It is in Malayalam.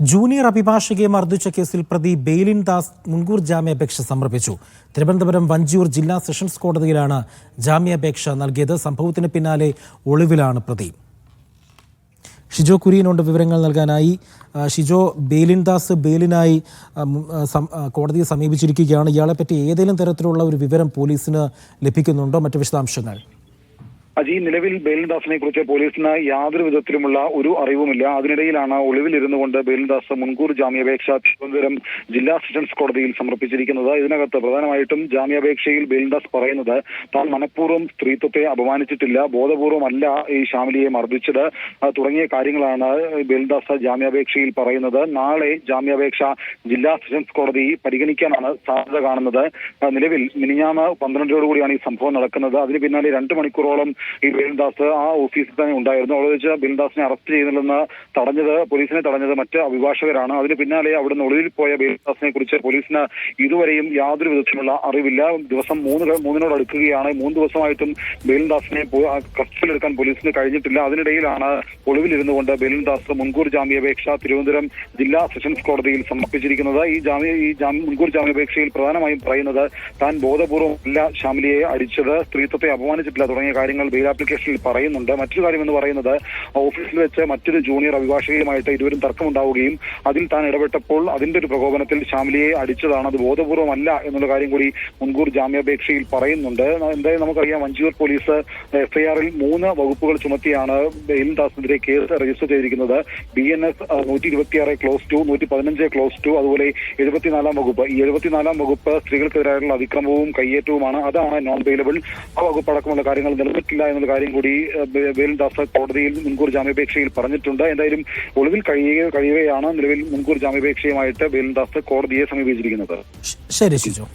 ജൂനിയർ അഭിഭാഷകയെ മർദ്ദിച്ച കേസിൽ പ്രതി ബെയിലിൻ ദാസ് മുൻകൂർ ജാമ്യാപേക്ഷ സമർപ്പിച്ചു. തിരുവനന്തപുരം വഞ്ചിയൂർ ജില്ലാ സെഷൻസ് കോടതിയിലാണ് ജാമ്യാപേക്ഷ നൽകിയത്. സംഭവത്തിന് പിന്നാലെ ഒളിവിലാണ് പ്രതി. ഷിജോ കുര്യനുണ്ട് വിവരങ്ങൾ നൽകാനായി ഷിജോ ബെയിലിൻ ദാസ് ബെയിലിനായി കോടതിയെ സമീപിച്ചിരിക്കുകയാണ്. ഇയാളെപ്പറ്റി ഏതെങ്കിലും തരത്തിലുള്ള ഒരു വിവരം പോലീസിന് ലഭിക്കുന്നുണ്ടോ? മറ്റു വിശദാംശങ്ങൾ. അജി നിലവിൽ ബേലിൻദാസിനെ കുറിച്ച് പോലീസിന് യാതൊരു വിധത്തിലുമുള്ള ഒരു അറിവുമില്ല. അതിനിടയിലാണ് ഒളിവിലിരുന്നു കൊണ്ട് ബേലിൻദാസ് മുൻകൂർ ജാമ്യാപേക്ഷ തിരുവനന്തപുരം ജില്ലാ സെഷൻസ് കോടതിയിൽ സമർപ്പിച്ചിരിക്കുന്നത്. ഇതിനകത്ത് പ്രധാനമായിട്ടും ജാമ്യാപേക്ഷയിൽ ബേലിൻദാസ് പറയുന്നത് താൻ മനഃപൂർവം സ്ത്രീത്വത്തെ അപമാനിച്ചിട്ടില്ല ബോധപൂർവമല്ല ഈ ഷാമിലിയെ മർദ്ദിച്ചത്. തുടങ്ങിയ കാര്യങ്ങളാണ് ബേലിൻദാസ് ജാമ്യാപേക്ഷയിൽ പറയുന്നത്. നാളെ ജാമ്യാപേക്ഷ ജില്ലാ സെഷൻസ് കോടതി പരിഗണിക്കാനാണ് സാധ്യത കാണുന്നത്. നിലവിൽ മിനിഞ്ഞാമ പന്ത്രണ്ടോടുകൂടിയാണ് ഈ സംഭവം നടക്കുന്നത്. അതിന് പിന്നാലെ രണ്ട് മണിക്കൂറോളം ഈ ബേൽദാസ് ആ ഓഫീസിൽ തന്നെ ഉണ്ടായിരുന്നു. അവിടെ വെച്ച് ബേൽദാസിനെ അറസ്റ്റ് ചെയ്യുന്നില്ലെന്ന് തടഞ്ഞത് പോലീസിനെ തടഞ്ഞത് മറ്റ് അഭിഭാഷകരാണ്. അതിന് പിന്നാലെ അവിടുന്ന് ഒളിവിൽ പോയ ബേൽദാസിനെ കുറിച്ച് പോലീസിന് ഇതുവരെയും യാതൊരു വിധത്തിലുള്ള അറിവില്ല. ദിവസം മൂന്ന് മൂന്നിനോട് അടുക്കുകയാണ്. മൂന്ന് ദിവസമായിട്ടും ആ, കസ്റ്റഡിയിലെടുക്കാൻ പോലീസിന് കഴിഞ്ഞിട്ടില്ല. അതിനിടയിലാണ് ഒളിവിലിരുന്നു കൊണ്ട് ബേലിൻദാസ് മുൻകൂർ ജാമ്യാപേക്ഷ തിരുവനന്തപുരം ജില്ലാ സെഷൻസ് കോടതിയിൽ സമർപ്പിച്ചിരിക്കുന്നത്. ഈ ജാമ്യ ഈ മുൻകൂർ ജാമ്യാപേക്ഷയിൽ പ്രധാനമായും പറയുന്നത് താൻ ബോധപൂർവം അല്ല ഷാമിലിയെ അടിച്ചത് സ്ത്രീത്വത്തെ അപമാനിച്ചിട്ടില്ല തുടങ്ങിയ കാര്യങ്ങൾ ബെയിൽ ആപ്ലിക്കേഷനിൽ പറയുന്നുണ്ട്. മറ്റൊരു കാര്യം എന്ന് പറയുന്നത് ഓഫീസിൽ വെച്ച് മറ്റൊരു ജൂനിയർ അഭിഭാഷകയുമായിട്ട് ഇരുവരും തർക്കമുണ്ടാവുകയും അതിൽ താൻ ഇടപെട്ടപ്പോൾ അതിന്റെ ഒരു പ്രകോപനത്തിൽ ശാമിലിയെ അടിച്ചതാണ്. അത് ബോധപൂർവമല്ല എന്നുള്ള കാര്യം കൂടി മുൻകൂർ ജാമ്യാപേക്ഷയിൽ പറയുന്നുണ്ട്. എന്തായാലും നമുക്കറിയാം മഞ്ചൂർ പോലീസ് എഫ്ഐആറിൽ മൂന്ന് വകുപ്പുകൾ ചുമത്തിയാണ് ബെയിൽദാസിനെതിരെ കേസ് രജിസ്റ്റർ ചെയ്തിരിക്കുന്നത്. ബി എൻ എസ് നൂറ്റി ഇരുപത്തിയാറ് ക്ലോസ് ടു നൂറ്റി പതിനഞ്ച് ക്ലോസ് ടു അതുപോലെ എഴുപത്തിനാലാം വകുപ്പ്. ഈ എഴുപത്തിനാലാം വകുപ്പ് സ്ത്രീകൾക്കെതിരായുള്ള അതിക്രമവും കയ്യേറ്റവുമാണ്. അതാണ് നോൺ ബെയിലബിൾ ആ വകുപ്പ് അടക്കമുള്ള കാര്യങ്ങൾ നിലനിൽക്കില്ല. എന്നുള്ള കാര്യം കൂടി വേലുദാസ് കോടതിയിൽ മുൻകൂർ ജാമ്യാപേക്ഷയിൽ പറഞ്ഞിട്ടുണ്ട്. എന്തായാലും ഒളിവിൽ കഴിയുക കഴിയുകയാണ് നിലവിൽ മുൻകൂർ ജാമ്യാപേക്ഷയുമായിട്ട് വേലുദാസ് കോടതിയെ സമീപിച്ചിരിക്കുന്നത്. ശരി ഷിജോ